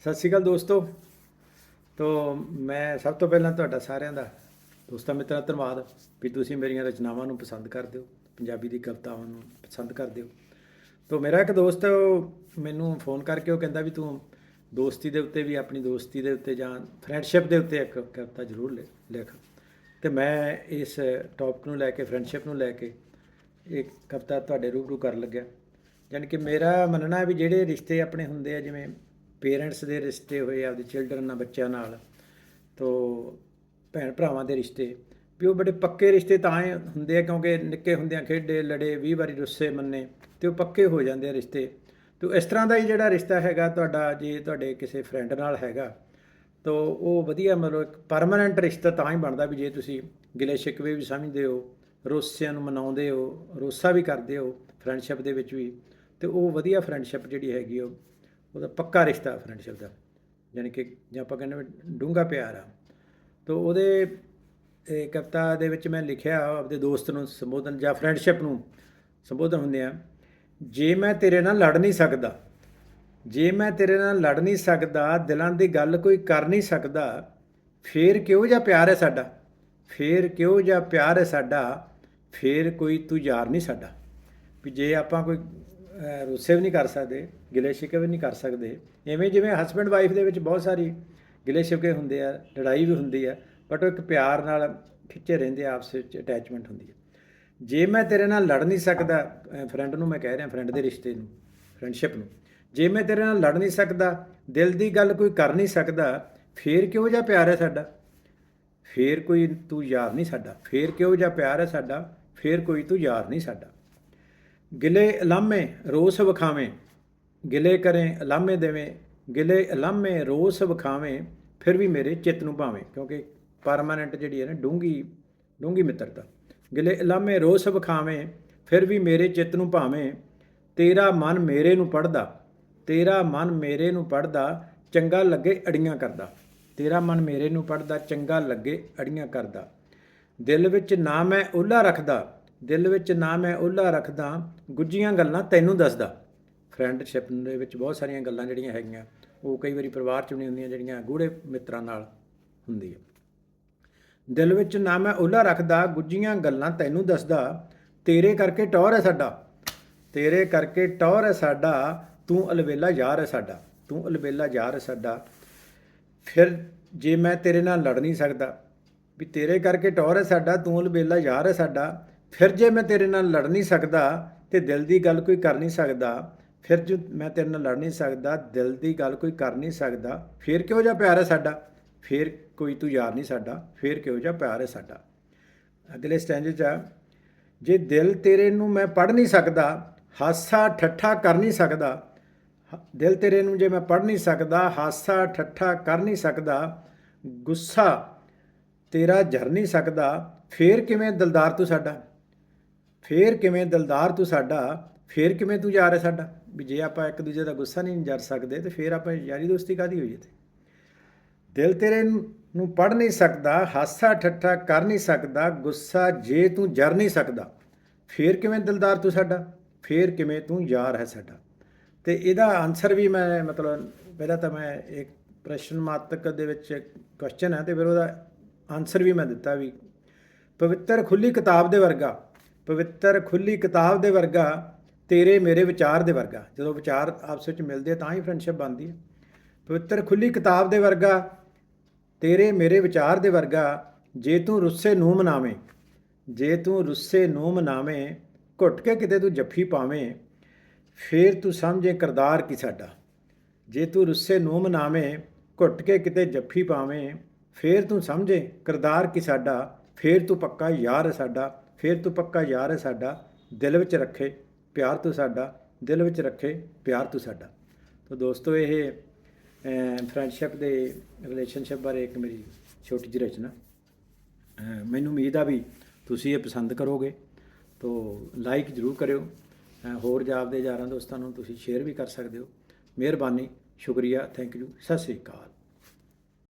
ਸਤਿ ਸ਼੍ਰੀ ਅਕਾਲ ਦੋਸਤੋ। ਤੋ ਮੈਂ ਸਭ ਤੋਂ ਪਹਿਲਾਂ ਤੁਹਾਡਾ ਸਾਰਿਆਂ ਦਾ ਦੋਸਤਾਂ ਮਿੱਤਰਾਂ ਧੰਨਵਾਦ ਵੀ ਤੁਸੀਂ ਮੇਰੀਆਂ ਰਚਨਾਵਾਂ ਨੂੰ ਪਸੰਦ ਕਰਦੇ ਹੋ, ਪੰਜਾਬੀ ਦੀ ਕਵਿਤਾਵਾਂ ਨੂੰ ਪਸੰਦ ਕਰਦੇ ਹੋ। ਤੋ ਮੇਰਾ ਇੱਕ ਦੋਸਤ ਮੈਨੂੰ ਫੋਨ ਕਰਕੇ ਉਹ ਕਹਿੰਦਾ ਵੀ ਤੂੰ ਦੋਸਤੀ ਦੇ ਉੱਤੇ ਵੀ ਆਪਣੀ ਦੋਸਤੀ ਦੇ ਉੱਤੇ ਜਾਂ ਫਰੈਂਡਸ਼ਿਪ ਦੇ ਉੱਤੇ ਇੱਕ ਕਵਿਤਾ ਜ਼ਰੂਰ ਲਿ- ਲਿਖ। ਤੇ ਮੈਂ ਇਸ ਟੌਪਿਕ ਨੂੰ ਲੈ ਕੇ, ਫਰੈਂਡਸ਼ਿਪ ਨੂੰ ਲੈ ਕੇ ਇੱਕ ਕਵਿਤਾ ਤੁਹਾਡੇ ਰੂਬਰੂ ਕਰਨ ਲੱਗਿਆ। ਯਾਨੀ ਕਿ ਮੇਰਾ ਮੰਨਣਾ ਹੈ ਵੀ ਜਿਹੜੇ ਰਿਸ਼ਤੇ ਆਪਣੇ ਹੁੰਦੇ ਆ, ਜਿਵੇਂ ਪੇਰੈਂਟਸ ਦੇ ਰਿਸ਼ਤੇ ਹੋਏ, ਆਪਦੇ ਚਿਲਡਰਨ ਨਾਲ, ਬੱਚਿਆਂ ਨਾਲ, ਤੋ ਭੈਣ ਭਰਾਵਾਂ ਦੇ ਰਿਸ਼ਤੇ, ਵੀ ਉਹ ਬੜੇ ਪੱਕੇ ਰਿਸ਼ਤੇ ਤਾਂ ਹੀ ਹੁੰਦੇ ਆ, ਕਿਉਂਕਿ ਨਿੱਕੇ ਹੁੰਦਿਆਂ ਖੇਡੇ, ਲੜੇ 20 ਵਾਰੀ ਰੁੱਸੇ ਮੰਨੇ, ਤੇ ਉਹ ਪੱਕੇ ਹੋ ਜਾਂਦੇ ਆ ਰਿਸ਼ਤੇ। ਤੋ ਇਸ ਤਰ੍ਹਾਂ ਦਾ ਹੀ ਜਿਹੜਾ ਰਿਸ਼ਤਾ ਹੈਗਾ, ਤੁਹਾਡਾ ਜੇ ਤੁਹਾਡੇ ਕਿਸੇ ਫਰੈਂਡ ਨਾਲ ਹੈਗਾ, ਤੋ ਉਹ ਵਧੀਆ ਮਤਲਬ ਇੱਕ ਪਰਮਨੈਂਟ ਰਿਸ਼ਤਾ ਤਾਂ ਹੀ ਬਣਦਾ ਵੀ ਜੇ ਤੁਸੀਂ ਗਿਲੇ ਸ਼ਿਕਵੇ ਵੀ ਸਮਝਦੇ ਹੋ, ਰੋਸਿਆਂ ਨੂੰ ਮਨਾਉਂਦੇ ਹੋ, ਰੋਸਾ ਵੀ ਕਰਦੇ ਹੋ ਫਰੈਂਡਸ਼ਿਪ ਦੇ ਵਿੱਚ ਵੀ, ਤੇ ਉਹ ਵਧੀਆ ਫਰੈਂਡਸ਼ਿਪ ਜਿਹੜੀ ਹੈਗੀ ਉਹ ਉਹਦਾ ਪੱਕਾ ਰਿਸ਼ਤਾ ਫਰੈਂਡਸ਼ਿਪ ਦਾ ਯਾਨੀ ਕਿ ਜੇ ਆਪਾਂ ਕਹਿੰਦੇ ਡੂੰਘਾ ਪਿਆਰ ਆ। ਤਾਂ ਉਹਦੇ ਕਵਿਤਾ ਦੇ ਵਿੱਚ ਮੈਂ ਲਿਖਿਆ ਆਪਦੇ ਦੋਸਤ ਨੂੰ ਸੰਬੋਧਨ ਜਾਂ ਫਰੈਂਡਸ਼ਿਪ ਨੂੰ ਸੰਬੋਧਨ ਹੁੰਦੇ ਆ, ਜੇ ਮੈਂ ਤੇਰੇ ਨਾਲ ਲੜ ਨਹੀਂ ਸਕਦਾ, ਜੇ ਮੈਂ ਤੇਰੇ ਨਾਲ ਲੜ ਨਹੀਂ ਸਕਦਾ, ਦਿਲਾਂ ਦੀ ਗੱਲ ਕੋਈ ਕਰ ਨਹੀਂ ਸਕਦਾ, ਫੇਰ ਕਿਉਂ ਜਾਂ ਪਿਆਰ ਹੈ ਸਾਡਾ? ਫੇਰ ਕਿਉਂ ਜਾਂ ਪਿਆਰ ਹੈ ਸਾਡਾ? ਫੇਰ ਕੋਈ ਤੂੰ ਯਾਰ ਨਹੀਂ ਸਾਡਾ। ਵੀ ਜੇ ਆਪਾਂ ਕੋਈ ਰੁੱਸੇ ਵੀ ਨਹੀਂ ਕਰ ਸਕਦੇ, ਗਿਲੇ ਸ਼ਿਕਵੇ ਵੀ ਨਹੀਂ ਕਰ ਸਕਦੇ। ਐਵੇਂ ਜਿਵੇਂ ਹਸਬੰਡ ਵਾਈਫ ਦੇ ਵਿੱਚ ਬਹੁਤ ਸਾਰੀ ਗਿਲੇ ਸ਼ਿਕਵੇ ਹੁੰਦੇ ਆ, ਲੜਾਈ ਵੀ ਹੁੰਦੀ ਆ ਬਟ ਉਹ ਇੱਕ ਪਿਆਰ ਨਾਲ ਖਿੱਚੇ ਰਹਿੰਦੇ ਆ, ਆਪਸ ਵਿੱਚ ਅਟੈਚਮੈਂਟ ਹੁੰਦੀ ਹੈ ਜੇ ਮੈਂ ਤੇਰੇ ਨਾਲ ਲੜ ਨਹੀਂ ਸਕਦਾ ਫਰੈਂਡ ਨੂੰ ਮੈਂ ਕਹਿ ਰਿਹਾ ਫਰੈਂਡ ਦੇ ਰਿਸ਼ਤੇ ਨੂੰ ਫਰੈਂਡਸ਼ਿਪ ਨੂੰ, ਜੇ ਮੈਂ ਤੇਰੇ ਨਾਲ ਲੜ ਨਹੀਂ ਸਕਦਾ, ਦਿਲ ਦੀ ਗੱਲ ਕੋਈ ਕਰ ਨਹੀਂ ਸਕਦਾ, ਫੇਰ ਕਿਉਂ ਜਾਂ ਪਿਆਰ ਹੈ ਸਾਡਾ? ਫੇਰ ਕੋਈ ਤੂੰ ਯਾਰ ਨਹੀਂ ਸਾਡਾ, ਫੇਰ ਕਿਉਂ ਜਾਂ ਪਿਆਰ ਹੈ ਸਾਡਾ, ਫੇਰ ਕੋਈ ਤੂੰ ਯਾਰ ਨਹੀਂ ਸਾਡਾ। ਗਿਲੇ ਅਲਾਮੇ ਰੋਸ ਵਿਖਾਵੇਂ, ਗਿਲੇ ਕਰੇ ਅਲਾਮੇ ਦੇਵੇਂ, ਗਿਲੇ ਅਲਾਮੇ ਰੋਸ ਵਿਖਾਵੇਂ, ਫਿਰ ਵੀ ਮੇਰੇ ਚਿੱਤ ਨੂੰ ਭਾਵੇਂ, ਕਿਉਂਕਿ ਪਰਮਾਨੈਂਟ ਜਿਹੜੀ ਹੈ ਨਾ ਡੂੰਗੀ ਡੂੰਗੀ ਮਿੱਤਰਤਾ। ਗਿਲੇ ਅਲਾਮੇ ਰੋਸ ਵਿਖਾਵੇਂ, ਫਿਰ ਵੀ ਮੇਰੇ ਚਿੱਤ ਨੂੰ ਭਾਵੇਂ, ਤੇਰਾ ਮਨ ਮੇਰੇ ਨੂੰ ਪੜਦਾ ਤੇਰਾ ਮਨ ਮੇਰੇ ਨੂੰ ਪੜਦਾ ਚੰਗਾ ਲੱਗੇ ਅੜੀਆਂ ਕਰਦਾ। ਤੇਰਾ ਮਨ ਮੇਰੇ ਨੂੰ ਪੜਦਾ ਚੰਗਾ ਲੱਗੇ ਅੜੀਆਂ ਕਰਦਾ। ਦਿਲ ਵਿੱਚ ਨਾ ਮੈਂ ਓਲਾ ਰੱਖਦਾ ਦਿਲ ਵਿੱਚ ਨਾ ਮੈਂ ਓਲਾ ਰੱਖਦਾ ਗੁੱਜੀਆਂ ਗੱਲਾਂ ਤੈਨੂੰ ਦੱਸਦਾ। ਫਰੈਂਡਸ਼ਿਪ ਦੇ ਵਿੱਚ ਬਹੁਤ ਸਾਰੀਆਂ ਗੱਲਾਂ ਜਿਹੜੀਆਂ ਹੈਗੀਆਂ, ਉਹ ਕਈ ਵਾਰੀ ਪਰਿਵਾਰ ਚ ਵੀ ਨਹੀਂ ਹੁੰਦੀਆਂ, ਜਿਹੜੀਆਂ ਗੂੜੇ ਮਿੱਤਰਾਂ ਨਾਲ ਹੁੰਦੀ ਹੈ ਦਿਲ ਵਿੱਚ ਨਾ ਮੈਂ ਓਲਾ ਰੱਖਦਾ ਗੁੱਜੀਆਂ ਗੱਲਾਂ ਤੈਨੂੰ ਦੱਸਦਾ, ਤੇਰੇ ਕਰਕੇ ਟੌਰ ਹੈ ਸਾਡਾ, ਤੇਰੇ ਕਰਕੇ ਟੌਰ ਹੈ ਸਾਡਾ, ਤੂੰ ਅਲਵੇਲਾ ਯਾਰ ਹੈ ਸਾਡਾ, ਤੂੰ ਅਲਵੇਲਾ ਯਾਰ ਹੈ ਸਾਡਾ। ਫਿਰ ਜੇ ਮੈਂ ਤੇਰੇ ਨਾਲ ਲੜ ਨਹੀਂ ਸਕਦਾ, ਵੀ ਤੇਰੇ ਕਰਕੇ ਟੌਰ ਹੈ ਸਾਡਾ, ਤੂੰ ਅਲਬੇਲਾ ਯਾਰ ਹੈ ਸਾਡਾ ਫਿਰ ਜੇ ਮੈਂ ਤੇਰੇ ਨਾਲ ਲੜ ਨਹੀਂ ਸਕਦਾ ਤੇ ਦਿਲ ਦੀ ਗੱਲ ਕੋਈ ਕਰ ਨਹੀਂ ਸਕਦਾ ਫਿਰ ਜੋ ਮੈਂ ਤੇਰੇ ਨਾਲ ਲੜ ਨਹੀਂ ਸਕਦਾ ਦਿਲ ਦੀ ਗੱਲ ਕੋਈ ਕਰ ਨਹੀਂ ਸਕਦਾ ਫਿਰ ਕਿਹੋ ਜਿਹਾ ਪਿਆਰ ਹੈ ਸਾਡਾ? ਫਿਰ ਕੋਈ ਤੂੰ ਯਾਰ ਨਹੀਂ ਸਾਡਾ ਫਿਰ ਕਿਹੋ ਜਿਹਾ ਪਿਆਰ ਹੈ ਸਾਡਾ? ਅਗਲੇ ਸਟੈਂਜ 'ਚ ਆ, ਜੇ ਦਿਲ ਤੇਰੇ ਨੂੰ ਮੈਂ ਪੜ ਨਹੀਂ ਸਕਦਾ ਹਾਸਾ ਠੱਠਾ ਕਰ ਨਹੀਂ ਸਕਦਾ ਹ- ਦਿਲ ਤੇਰੇ ਨੂੰ ਜੇ ਮੈਂ ਪੜ ਨਹੀਂ ਸਕਦਾ ਹਾਸਾ ਠੱਠਾ ਕਰ ਨਹੀਂ ਸਕਦਾ ਗੁੱਸਾ ਤੇਰਾ ਝਰ ਨਹੀਂ ਸਕਦਾ ਫੇਰ ਕਿਵੇਂ ਦਿਲਦਾਰ ਤੂੰ ਸਾਡਾ? ਫੇਰ ਕਿਵੇਂ ਦਿਲਦਾਰ ਤੂੰ ਸਾਡਾ, ਫੇਰ ਕਿਵੇਂ ਤੂੰ ਯਾਰ ਹੈ ਸਾਡਾ? ਵੀ ਜੇ ਆਪਾਂ ਇੱਕ ਦੂਜੇ ਦਾ ਗੁੱਸਾ ਨਹੀਂ ਜਰ ਸਕਦੇ, ਤੇ ਫੇਰ ਆਪਾਂ ਯਾਰੀ ਦੋਸਤੀ ਕਾਦੀ ਹੋਈ ਇੱਥੇ ਦਿਲ ਤੇਰੇ ਨੂੰ ਪੜ ਨਹੀਂ ਸਕਦਾ, ਹਾਸਾ ਠੱਠਾ ਕਰ ਨਹੀਂ ਸਕਦਾ, ਗੁੱਸਾ ਜੇ ਤੂੰ ਜਰ ਨਹੀਂ ਸਕਦਾ, ਫੇਰ ਕਿਵੇਂ ਦਿਲਦਾਰ ਤੂੰ ਸਾਡਾ? ਫੇਰ ਕਿਵੇਂ ਤੂੰ ਯਾਰ ਹੈ ਸਾਡਾ? ਤੇ ਇਹਦਾ ਆਨਸਰ ਵੀ ਮੈਂ, ਮਤਲਬ ਪਹਿਲਾਂ ਤਾਂ ਮੈਂ ਇੱਕ ਪ੍ਰਸ਼ਨ ਮਾਤਕ ਦੇ ਵਿੱਚ ਕੁਐਸਚਨ ਹੈ ਤੇ ਫਿਰ ਉਹਦਾ ਆਨਸਰ ਵੀ ਮੈਂ ਦਿੱਤਾ ਵੀ ਪਵਿੱਤਰ ਖੁੱਲੀ ਕਿਤਾਬ ਦੇ ਵਰਗਾ ਪਵਿੱਤਰ ਖੁੱਲੀ ਕਿਤਾਬ ਦੇ ਵਰਗਾ, ਤੇਰੇ ਮੇਰੇ ਵਿਚਾਰ ਦੇ ਵਰਗਾ। ਜਦੋਂ ਵਿਚਾਰ ਆਪਸ ਵਿੱਚ ਮਿਲਦੇ ਤਾਂ ਹੀ ਫਰੈਂਡਸ਼ਿਪ ਬਣਦੀ ਹੈ ਪਵਿੱਤਰ ਖੁੱਲੀ ਕਿਤਾਬ ਦੇ ਵਰਗਾ, ਤੇਰੇ ਮੇਰੇ ਵਿਚਾਰ ਦੇ ਵਰਗਾ, ਜੇ ਤੂੰ ਰੁੱਸੇ ਨੂੰ ਮਨਾਵੇਂ, ਜੇ ਤੂੰ ਰੁੱਸੇ ਨੂੰ ਮਨਾਵੇਂ, ਘੁੱਟ ਕੇ ਕਿਤੇ ਤੂੰ ਜੱਫੀ ਪਾਵੇਂ, ਫੇਰ ਤੂੰ ਸਮਝੇ ਕਰਦਾਰ ਕੀ ਸਾਡਾ। ਜੇ ਤੂੰ ਰੁੱਸੇ ਨੂੰ ਮਨਾਵੇਂ, ਘੁੱਟ ਕੇ ਕਿਤੇ ਜੱਫੀ ਪਾਵੇਂ, ਫੇਰ ਤੂੰ ਸਮਝੇ ਕਰਦਾਰ ਕੀ ਸਾਡਾ, ਫੇਰ ਤੂੰ ਪੱਕਾ ਯਾਰ ਸਾਡਾ। ਫਿਰ ਤੂੰ ਪੱਕਾ ਯਾਰ ਹੈ ਸਾਡਾ, ਦਿਲ ਵਿੱਚ ਰੱਖੇ ਪਿਆਰ ਤੂੰ ਸਾਡਾ, ਦਿਲ ਵਿੱਚ ਰੱਖੇ ਪਿਆਰ ਤੂੰ ਸਾਡਾ। ਤਾਂ ਦੋਸਤੋ, ਇਹ ਫਰੈਂਡਸ਼ਿਪ ਦੇ ਰਿਲੇਸ਼ਨਸ਼ਿਪ ਬਾਰੇ ਇੱਕ ਮੇਰੀ ਛੋਟੀ ਜਿਹੀ ਰਚਨਾ। ਮੈਨੂੰ ਉਮੀਦ ਆ ਵੀ ਤੁਸੀਂ ਇਹ ਪਸੰਦ ਕਰੋਗੇ। ਤੋ ਲਾਈਕ ਜ਼ਰੂਰ ਕਰਿਓ। ਅਹ, ਹੋਰ ਜਾਪਦੇ ਯਾਰਾਂ ਦੋਸਤਾਂ ਨੂੰ ਤੁਸੀਂ ਸ਼ੇਅਰ ਵੀ ਕਰ ਸਕਦੇ ਹੋ। ਮਿਹਰਬਾਨੀ, ਸ਼ੁਕਰੀਆ thank you Sat Sri Akal.